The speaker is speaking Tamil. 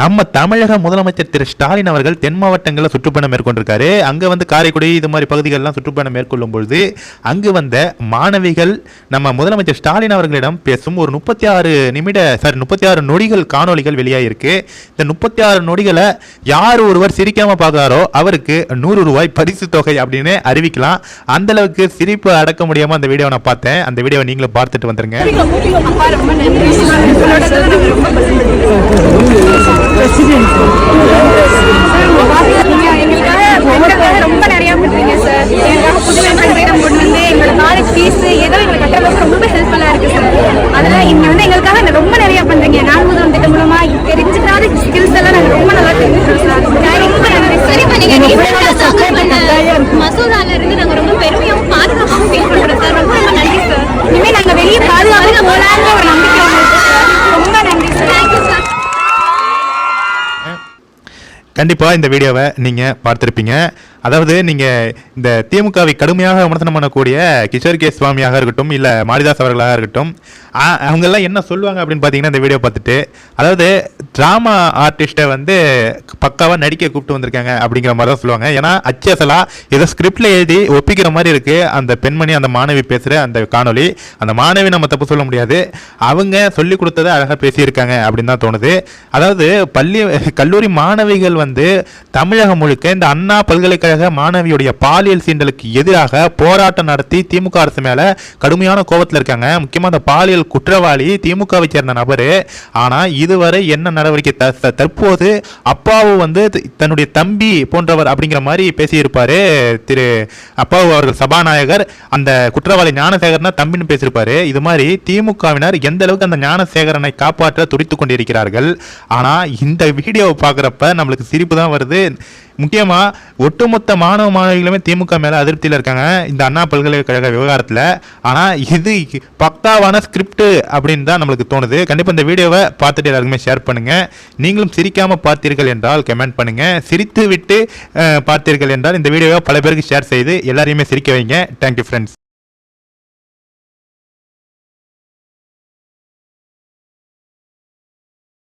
நம்ம தமிழக முதலமைச்சர் திரு ஸ்டாலின் அவர்கள் தென் மாவட்டங்களில் சுற்றுப்பயணம் மேற்கொண்டிருக்காரு. அங்கே வந்து காரைக்குடி இது மாதிரி பகுதிகளெலாம் சுற்றுப்பயணம் மேற்கொள்ளும் பொழுது அங்கு வந்த மாணவிகள் நம்ம முதலமைச்சர் ஸ்டாலின் அவர்களிடம் பேசும் ஒரு முப்பத்தி ஆறு நிமிட சாரி முப்பத்தி ஆறு நொடிகள் காணொளிகள் வெளியாகிருக்கு இந்த முப்பத்தி ஆறு நொடிகளை யார் ஒருவர் சிரிக்காம பார்க்குறாரோ அவருக்கு நூறு ரூபாய் பரிசு தொகை அப்படின்னு அறிவிக்கலாம். அந்த அளவுக்கு சிரிப்பு அடக்க முடியாம அந்த வீடியோவை நான் பார்த்தேன். அந்த வீடியோவை நீங்களும் பார்த்துட்டு வந்துருங்க. ஃபீஸ் ஏதோ எங்களுக்கு கட்டுறதுக்கு ரொம்ப ஹெல்ப்ஃபுல்லா இருக்கு சார் அதெல்லாம் இங்க வந்து எங்களுக்காக ரொம்ப நிறைய பண்றீங்க. நான் முதல் திட்டம் மூலமா தெரிஞ்சுக்காத ஸ்கில்ஸ் எல்லாம் நாங்க ரொம்ப நல்லா தெரிஞ்சுக்கிறோம் சார் ரொம்ப நன்றி பண்ண மசோதால இருந்து நாங்க ரொம்ப பெருமையாவும் பாதுகாப்பாகவும் ஃபீல் பண்றோம் சார் ரொம்ப ரொம்ப நன்றி சார் இனிமே நாங்க வெளியே பாதுகாப்பு போலான்ற ஒரு நம்பிக்கை சார் ரொம்ப நன்றி சார் தேங்க்யூ சார் கண்டிப்பா இந்த வீடியோவை நீங்க பார்த்திருப்பீங்க. அதாவது நீங்க இந்த திமுகவை கடுமையாக விமர்சனம் பண்ணக்கூடிய கிஷோர் கே சுவாமியாக இருக்கட்டும் இல்ல மாரிதாஸ் அவர்களாக இருக்கட்டும் அவங்கெல்லாம் அவங்க எல்லாம் என்ன சொல்லுவாங்க அப்படின்னு பார்த்தீங்கன்னா இந்த வீடியோ பார்த்துட்டு அதாவது டிராமா ஆர்டிஸ்ட்டை வந்து பக்காவா நடிக்க கூப்பிட்டு வந்திருக்காங்க அப்படிங்கிற மாதிரி தான் சொல்லுவாங்க. ஏன்னா அச்சசலா ஏதோ ஸ்கிரிப்ட்ல எழுதி ஒப்பிக்கிற மாதிரி இருக்கு. அந்த பெண்மணி அந்த மாணவி பேசுற அந்த காணொளி அந்த மாணவி நம்ம தப்பு சொல்ல முடியாது. அவங்க சொல்லி கொடுத்ததை அழகாக பேசியிருக்காங்க அப்படின்னு தான் தோணுது. அதாவது பள்ளி கல்லூரி மாணவிகள் வந்து தமிழகம் முழுக்க இந்த அண்ணா பல்கலைக்கழக மாணவியுடைய பாலியல் சீண்டலுக்கு எதிராக போராட்டம் நடத்தி திமுக அரசு மேல கடுமையான கோபத்தில் இருக்காங்க. முக்கியமா அந்த பாலியல் குற்றவாளி திமுகவை சேர்ந்த நபர். ஆனா இதுவரை என்ன நடவடிக்கை தற்போது அப்பாவு வந்து த- தன்னுடைய தம்பி போன்றவர் அப்படிங்கிற மாதிரி பேசியிருப்பாரு. திரு அப்பாவு அவர்கள் சபாநாயகர் அந்த குற்றவாளி ஞானசேகரனா தம்பின்னு பேசியிருப்பாரு. இது மாதிரி திமுகவினர் எந்த அளவுக்கு அந்த ஞானசேகரனை காப்பாற்ற துடித்து கொண்டிருக்கிறார்கள். ஆனா இந்த வீடியோவை பார்க்குறப்ப நம்மளுக்கு சிரிப்பு தான் வருது. முக்கியமாக ஒட்டுமொத்த மாணவ மாணவிகளுமே திமுக மேலே அதிருப்தியில் இருக்காங்க. இந்த அண்ணா பல்கலைக்கழக விவகாரத்தில். ஆனால் இது பக்காவான ஸ்கிரிப்ட் அப்படின்னு தான் நம்மளுக்கு தோணுது. கண்டிப்பாக இந்த வீடியோவை பார்த்துட்டு எல்லாருக்குமே ஷேர் பண்ணுங்கள் நீங்களும் சிரிக்காமல் பார்த்தீர்கள் என்றால் கமெண்ட் பண்ணுங்கள் சிரித்து விட்டு பார்த்தீர்கள் என்றால் இந்த வீடியோவை பல பேருக்கு ஷேர் செய்து எல்லாரையுமே சிரிக்க வைங்க. Thank you friends